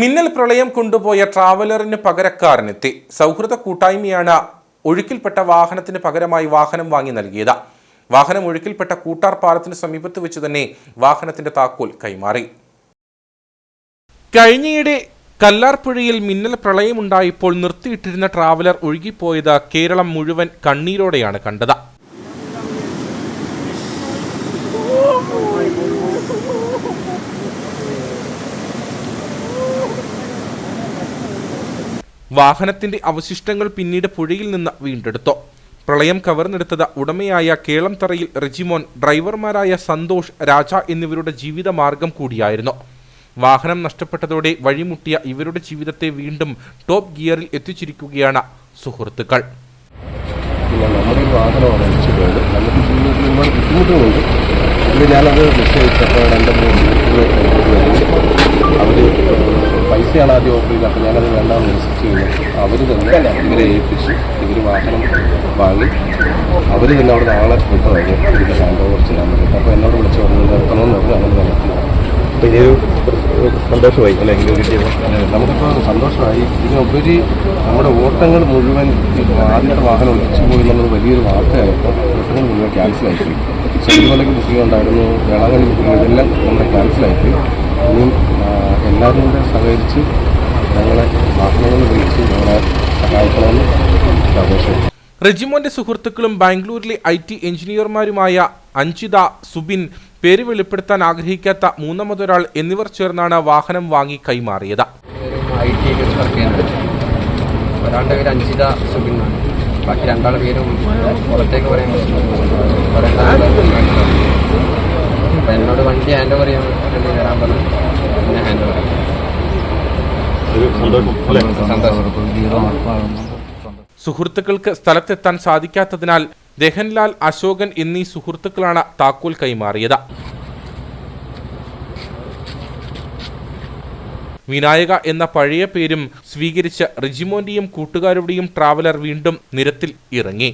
മിന്നൽ പ്രളയം കൊണ്ടുപോയ ട്രാവലറിന് പകരക്കാരനെത്തി. സൗഹൃദ കൂട്ടായ്മയാണ് ഒഴുക്കിൽപ്പെട്ട വാഹനത്തിന് പകരമായി വാഹനം വാങ്ങി നൽകിയത്. വാഹനം ഒഴുക്കിൽപ്പെട്ട കൂട്ടാർ പാലത്തിന് സമീപത്ത് വെച്ച് തന്നെ വാഹനത്തിന്റെ താക്കോൽ കൈമാറി. കഴിഞ്ഞയിടെ കല്ലാർപ്പുഴയിൽ മിന്നൽ പ്രളയമുണ്ടായപ്പോൾ നിർത്തിയിട്ടിരുന്ന ട്രാവലർ ഒഴുകിപ്പോയത് കേരളം മുഴുവൻ കണ്ണീരോടെയാണ് കണ്ടത്. വാഹനത്തിന്റെ അവശിഷ്ടങ്ങൾ പിന്നീട് പുഴയിൽ നിന്ന് വീണ്ടെടുത്തു. പ്രളയം കവർന്നെടുത്തത് ഉടമയായ കേളംതറയിൽ റെജിമോൻ ഡ്രൈവർമാരായ സന്തോഷ് രാജ എന്നിവരുടെ ജീവിത മാർഗം കൂടിയായിരുന്നു. വാഹനം നഷ്ടപ്പെട്ടതോടെ വഴിമുട്ടിയ ഇവരുടെ ജീവിതത്തെ വീണ്ടും ടോപ്പ് ഗിയറിൽ എത്തിച്ചിരിക്കുകയാണ് സുഹൃത്തുക്കൾ. പിന്നെ നമ്മുടെ ഈ വാഹനമാണ് അടിച്ചു പോയത് പൈസയാണ് ആദ്യം ഓഫർ ചെയ്തത്. അപ്പോൾ ഞാനത് വേണ്ടാന്ന് റിസ്ക് ചെയ്തു അവർ തന്നെ ഇവരെ ഏൽപ്പിച്ച് ഇവർ വാഹനം വാങ്ങി അവർ തന്നെ അവിടെ നാളെ വിട്ടതായിരുന്നു ഇതിന്റെ ഹാൻഡ് ഓവർ ചെയ്യാൻ വേണ്ടിയിട്ട്. അപ്പോൾ എന്നോട് വിളിച്ച് പറഞ്ഞു നിർത്തണമെന്ന് പറഞ്ഞു. അങ്ങനെ നടത്തി അപ്പോൾ ഇതൊരു സന്തോഷമായി അല്ലെ? എങ്കിലും കിട്ടിയപ്പോൾ നമുക്കിപ്പോൾ സന്തോഷമായി. ഇതിനുപരി നമ്മുടെ ഓട്ടങ്ങൾ മുഴുവൻ ആദ്യത്തെ വാഹനം ഒളിച്ചു പോയി എന്നുള്ളത് വലിയൊരു വാർത്തയായപ്പോൾ ഓട്ടങ്ങൾ മുഴുവൻ ക്യാൻസൽ ആയിപ്പോയി ശബരിമലയ്ക്ക് ബുക്കിംഗ് ഉണ്ടായിരുന്നു വേളാങ്കണ്ണി ബുക്കിംഗ് ഇതെല്ലാം നമ്മുടെ ക്യാൻസൽ ആയിപ്പോയി ഇനിയും എല്ലാവരും കൂടെ സഹകരിച്ച് ഞങ്ങളെ വാഹനങ്ങൾ വിളിച്ച് ഞങ്ങളെ സഹായിക്കണമെന്ന് ആഘോഷം റെജിമോന്റെ സുഹൃത്തുക്കളും ബാംഗ്ലൂരിലെ ഐ ടി എഞ്ചിനീയർമാരുമായ അഞ്ചിത സുബിൻ പേര് വെളിപ്പെടുത്താൻ ആഗ്രഹിക്കാത്ത മൂന്നാമതൊരാൾ എന്നിവർ ചേർന്നാണ് വാഹനം വാങ്ങി കൈമാറിയത്. ഒരാളുടെ പേര് അഞ്ചിത സുബിൻ ബാക്കി രണ്ടാളുടെ പേരും പുറത്തേക്ക് പറയാൻ എന്നോട് വണ്ടി ഹാൻഡ് ഓവർ ചെയ്യാൻ വേണ്ടി വരാൻ പറഞ്ഞു. പിന്നെ ഹാൻഡ് ഓവർ സുഹൃത്തുക്കൾക്ക് സ്ഥലത്തെത്താൻ സാധിക്കാത്തതിനാൽ ദഹൻലാൽ അശോകൻ എന്നീ സുഹൃത്തുക്കളാണ് താക്കോൽ കൈമാറിയത്. വിനായക എന്ന പഴയ പേരും സ്വീകരിച്ച റിജിമോന്റെയും കൂട്ടുകാരുടെയും ട്രാവലർ വീണ്ടും നിരത്തിൽ ഇറങ്ങി.